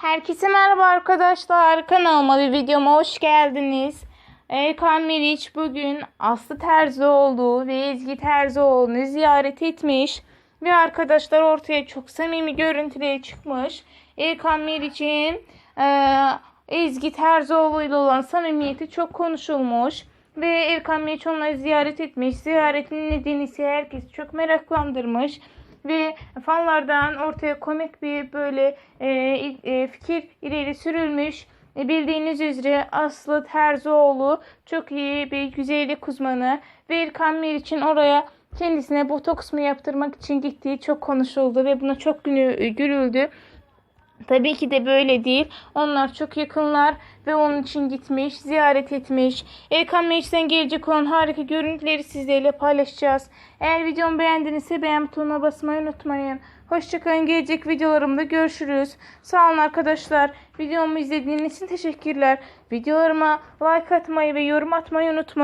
Herkese merhaba arkadaşlar. Kanalıma ve videoma hoş geldiniz. Erkan Meriç bugün Aslı Terzioğlu ve Ezgi Terzioğlu'nu ziyaret etmiş. Ve arkadaşlar ortaya çok samimi görüntüleri çıkmış. Erkan Meriç'in eee, Ezgi Terzioğlu ile olan samimiyeti çok konuşulmuş. Ve Erkan Meriç onları ziyaret etmiş. Ziyaretin nedeni ise herkes çok meraklandırmış ve fanlardan ortaya komik bir böyle e, e, fikir ileri sürülmüş. E, bildiğiniz üzere Aslı Terzioğlu çok iyi bir güzellik uzmanı ve İlkan Meriç'in oraya kendisine botoks mu yaptırmak için gittiği çok konuşuldu ve buna çok gülü- gülüldü. Tabii ki de böyle değil. Onlar çok yakınlar ve onun için gitmiş, ziyaret etmiş. Erkan Meriç'ten gelecek olan harika görüntüleri sizlerle paylaşacağız. Eğer videomu beğendinizse beğen butonuna basmayı unutmayın. Hoşçakalın. Gelecek videolarımda görüşürüz. Sağ olun arkadaşlar. Videomu izlediğiniz için teşekkürler. Videolarıma like atmayı ve yorum atmayı unutmayın.